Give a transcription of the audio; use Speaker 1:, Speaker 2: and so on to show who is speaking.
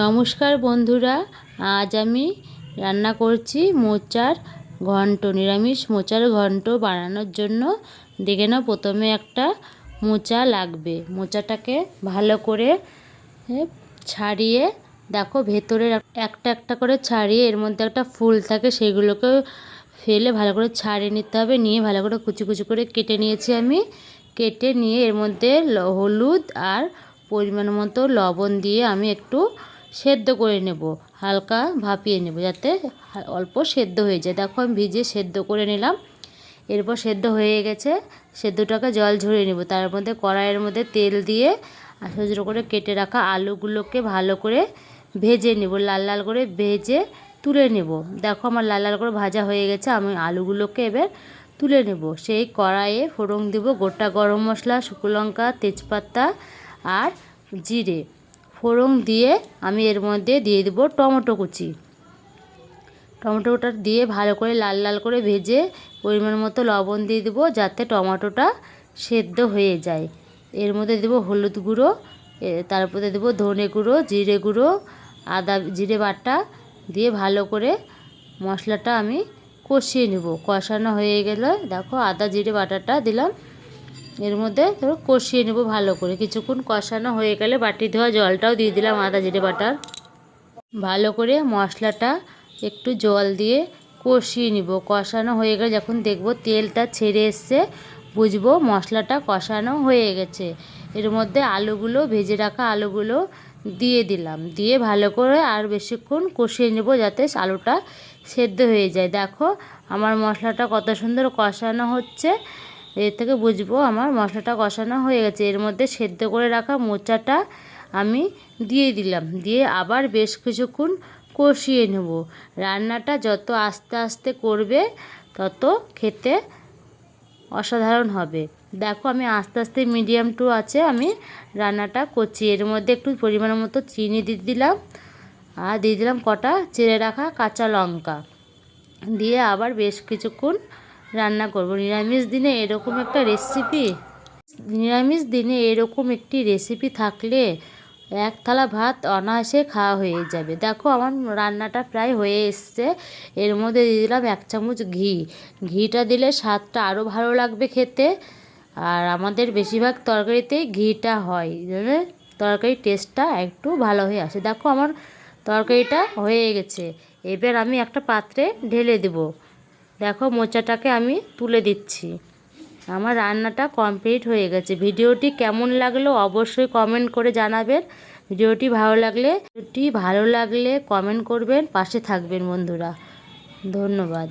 Speaker 1: নমস্কার বন্ধুরা, আজ আমি রান্না করছি মোচার ঘন্ট, নিরামিষ মোচার ঘন্ট বানানোর জন্য। দেখে নাও, প্রথমে একটা মোচা লাগবে। মোচাটাকে ভালো করে ছাড়িয়ে, দেখো ভেতরের একটা একটা করে ছাড়িয়ে, এর মধ্যে একটা ফুল থাকে সেগুলোকে ফেলে ভালো করে ছাড়িয়ে নিতে হবে। নিয়ে ভালো করে কুচি কুচি করে কেটে নিয়েছি আমি। কেটে নিয়ে এর মধ্যে হলুদ আর পরিমাণ মতো লবণ দিয়ে আমি একটু সেদ্ধ করে নেব। হালকা ভাপিয়ে নেব যাতে অল্প সেদ্ধ হয়ে যায়। দেখো আমি ভিজে সেদ্ধ করে নিলাম। এরপর সেদ্ধ হয়ে গেছে। সেদ্ধটাকে জল ঝরিয়ে নেব। তার মধ্যে কড়াইয়ের মধ্যে তেল দিয়ে ছোটো করে কেটে রাখা আলুগুলোকে ভালো করে ভেজে নেব। লাল লাল করে ভেজে তুলে নেব। দেখো আমার লাল লাল করে ভাজা হয়ে গেছে। আমি আলুগুলোকে এবার তুলে নেব। সেই কড়াইয়ে ফোড়ন দেব। গোটা গরম মশলা, শুকনো লঙ্কা, তেজপাতা আর জিরে। ফোড়ন দিয়ে আমি এর মধ্যে দিয়ে দেবো টমেটো কুচি। টমেটোটা দিয়ে ভালো করে লাল লাল করে ভেজে পরিমাণ মতো লবণ দিয়ে দেবো যাতে টমেটোটা সেদ্ধ হয়ে যায়। এর মধ্যে দেবো হলুদ গুঁড়ো তারপরে দেবো ধনে গুঁড়ো, জিরে গুঁড়ো, আদা, জিরে বাটা দিয়ে ভালো করে মশলাটা আমি কষিয়ে নেব। কষানো হয়ে গেলে দেখো আদা, জিরে, বাটাটা দিলাম। এর মধ্যে ধরো কষিয়ে নেব ভালো করে। কিছুক্ষণ কষানো হয়ে গেলে বাটি ধোয়া জলটাও দিয়ে দিলাম আদা জিরে বাটার। ভালো করে মশলাটা একটু জল দিয়ে কষিয়ে নিব। কষানো হয়ে গেলে যখন দেখব তেলটা ছেড়ে এসছে, বুঝব মশলাটা কষানো হয়ে গেছে। এর মধ্যে আলুগুলো, ভেজে রাখা আলুগুলো দিয়ে দিলাম। দিয়ে ভালো করে আর বেশিক্ষণ কষিয়ে নেব যাতে আলুটা সেদ্ধ হয়ে যায়। দেখো আমার মশলাটা কত সুন্দর কষানো হচ্ছে। এর থেকে বুঝব আমার মশলাটা কষানো হয়ে গেছে। এর মধ্যে সেদ্ধ করে রাখা মোচাটা আমি দিয়ে দিলাম। দিয়ে আবার বেশ কিছুক্ষণ কষিয়ে নেব। রান্নাটা যত আস্তে আস্তে করবে, তত খেতে অসাধারণ হবে। দেখো আমি আস্তে আস্তে মিডিয়াম টু আছে আমি রান্নাটা করছি। এর মধ্যে একটু পরিমাণ মতো চিনি দিয়ে দিলাম। আর দিয়ে দিলাম কটা চেড়ে রাখা কাঁচা লঙ্কা। দিয়ে আবার বেশ কিছুক্ষণ রান্না করব। নিরামিষ দিনে এরকম একটা রেসিপি নিরামিষ দিনে এরকম একটি রেসিপি থাকলে এক থালা ভাত অনায়াসে খাওয়া হয়ে যাবে। দেখো আমার রান্নাটা প্রায় হয়ে এসছে। এর মধ্যে দিয়ে দিলাম এক চামচ ঘি। ঘিটা দিলে স্বাদটা আরও ভালো লাগবে খেতে। আর আমাদের বেশিরভাগ তরকারিতেই ঘিটা হয় তরকারির টেস্টটা একটু ভালো হয়ে আসে। দেখো আমার তরকারিটা হয়ে গেছে। এবার আমি একটা পাত্রে ঢেলে দেবো। দেখো মোচাটাকে আমি তুলে দিচ্ছি। আমার রান্নাটা কমপ্লিট হয়ে গেছে। ভিডিওটি কেমন লাগল অবশ্যই কমেন্ট করে জানাবেন। ভিডিওটি ভালো লাগলে, ভিডিওটি ভালো লাগলে কমেন্ট করবেন, পাশে থাকবেন বন্ধুরা। ধন্যবাদ।